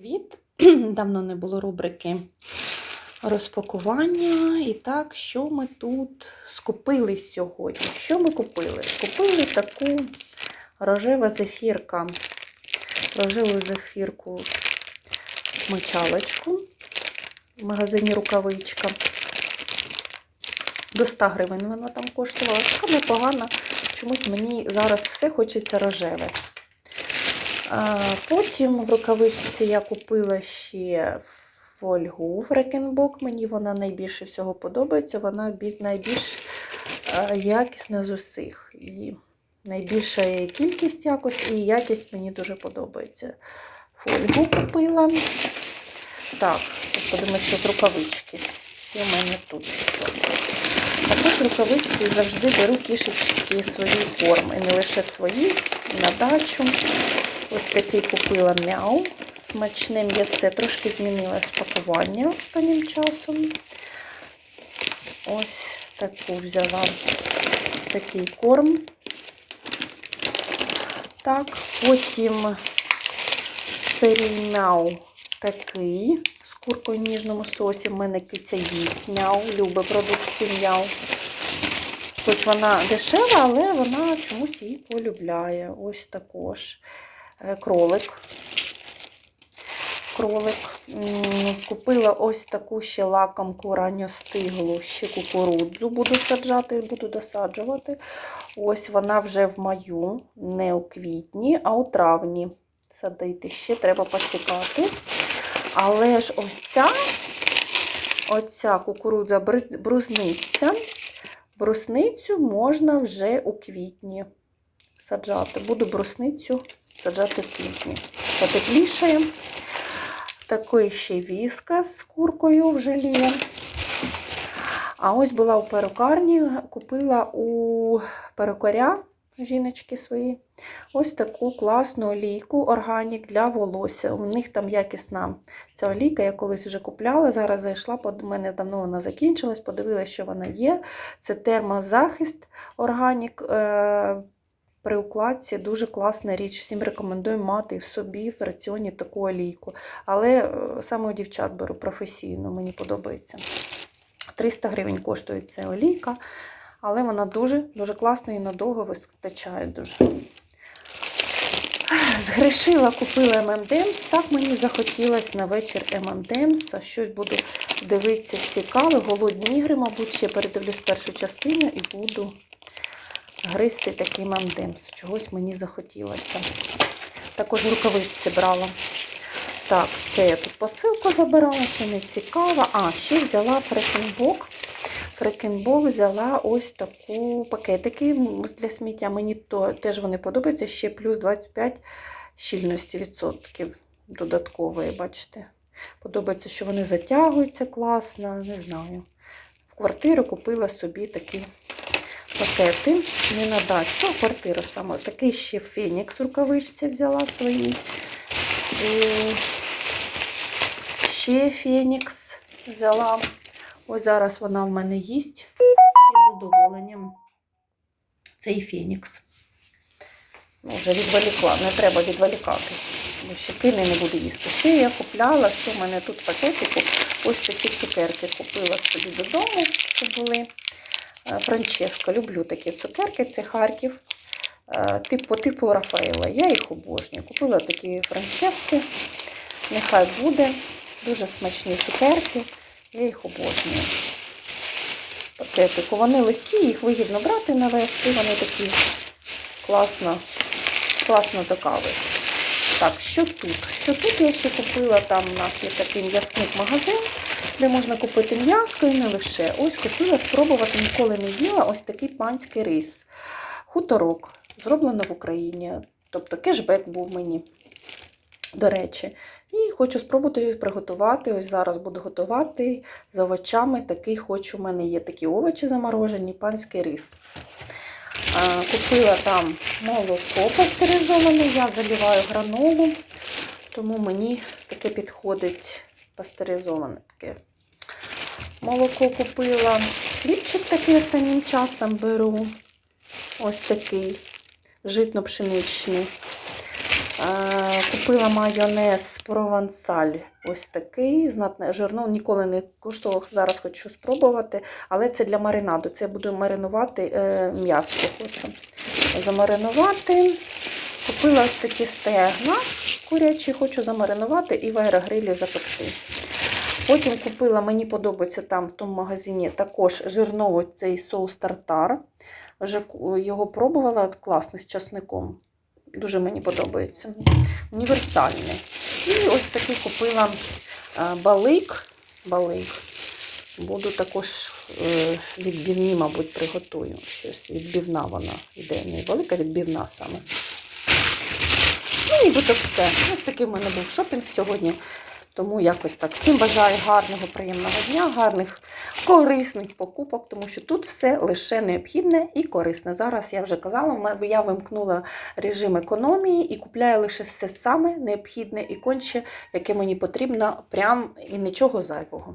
Від давно не було рубрики розпакування. І так, що ми тут скупили сьогодні? Що ми купили? Купили таку рожева зефірка, рожеву зефірку мочалочку в магазині рукавичка. До 100 гривень вона там коштувала. Така непогана. Чомусь мені зараз все хочеться рожеве. Потім в рукавичці я купила ще фольгу в Рекенбок. Мені вона найбільше всього подобається. Вона найбільш якісна з усіх. І найбільша її кількість якось, і якість мені дуже подобається. Фольгу купила. Так, подивимося, з рукавички. Що в мене тут що? Також рукавичці завжди беру кішечки свої корми. Не лише свої, на дачу. Ось такий купила мяу. Смачне м'ясце. Трошки змінилось пакування останнім часом. Ось таку взяла такий корм. Так, потім серій мяу такий з куркою в ніжному сосі. В мене киця їсть мяу, любить продукцію мяу. Хоч вона дешева, але вона чомусь її полюбляє. Ось також кролик. Кролик. Купила ось таку ще лакомку ранньостиглу, ще кукурудзу буду саджати, буду досаджувати. Ось вона вже в маю, не у квітні, а у травні садити. Ще треба почекати. Але ж ось ця, оця кукурудза брусниця, брусницю можна вже у квітні саджати. Буду брусницю саджати в квітні. Потеплішає. Такий ще віска з куркою в желі. А ось була у перукарні, купила у перукаря жіночки свої ось таку класну олійку органік для волосся. У них там якісна ця олійка, я колись вже купляла. Зараз зайшла, у мене давно вона закінчилась, подивилася, що вона є. Це термозахист органік. Е- при укладці дуже класна річ. Всім рекомендую мати в собі в раціоні таку олійку. Але е, саме у дівчат беру професійно, мені подобається. 300 гривень коштує ця олійка, але вона дуже дуже класна і надовго вистачає дуже. Згрішила, купила M&M's. Так мені захотілося на вечір M&M's. Щось буду дивитися цікаве. Голодні ігри, мабуть, ще передивлюсь першу частину і буду гристи такий мандемс. Чогось мені захотілося. Також рукавичці брала. Так, це я тут посилку забирала, це не цікаво. А, ще взяла фрекенбок. Фрекенбок взяла ось таку пакетики для сміття. Мені то, теж вони подобаються. Ще плюс 25 щільності відсотків додаткової, бачите. Подобається, що вони затягуються класно, не знаю. В квартиру купила собі такі пакети. Не на дачу, а квартиру саме. Такий ще фенікс в рукавичці взяла свої. І ще фенікс взяла. Ось зараз вона в мене їсть із задоволенням. Цей фенікс. Ну, вже відволікла, не треба відволікати. Бо ще пини не буду їсти. Ще я купляла, що в мене тут пакетику. Ось такі цукерки купила собі додому, щоб були. Е, Франческо. Люблю такі цукерки, це Харків. Е, по типу Рафаела. Я їх обожнюю. Купила такі франчески. Нехай буде. Дуже смачні цукерки. Я їх обожнюю. Пакетику. Вони легкі, їх вигідно брати на вес, вони такі класно, класно до кави. Так, що тут? Що тут я ще купила? Там у нас є такий м'ясник магазин де можна купити м'яско і не лише. Ось хотіла спробувати, ніколи не їла ось такий панський рис. Хуторок, зроблено в Україні. Тобто кешбек був мені, до речі. І хочу спробувати приготувати. Ось зараз буду готувати з овочами. Такий хочу, у мене є такі овочі заморожені, панський рис. Купила там молоко пастеризоване, я заливаю гранолу, тому мені таке підходить пастеризоване таке. Молоко купила. Хлібчик такий останнім часом беру. Ось такий житно-пшеничний. Купила майонез провансаль. Ось такий, знатне жирно, ніколи не куштував, зараз хочу спробувати. Але це для маринаду. Це я буду маринувати е, м'ясо. Хочу замаринувати. Купила ось такі стегна курячі, хочу замаринувати і в аерогрилі запекти. Потім купила, мені подобається там в тому магазині також жирновий цей соус тартар. Вже його пробувала, класний з часником. Дуже мені подобається. Універсальний. І ось такий купила е, балик. балик. Буду також е, відбивні, мабуть, приготую. Щось відбивна вона йде. Не велика відбивна саме. Ну, нібито все. Ось такий в мене був шопінг сьогодні. Тому якось так. Всім бажаю гарного, приємного дня, гарних корисних покупок, тому що тут все лише необхідне і корисне. Зараз я вже казала, я вимкнула режим економії і купляю лише все саме необхідне і конче, яке мені потрібно, прям і нічого зайвого.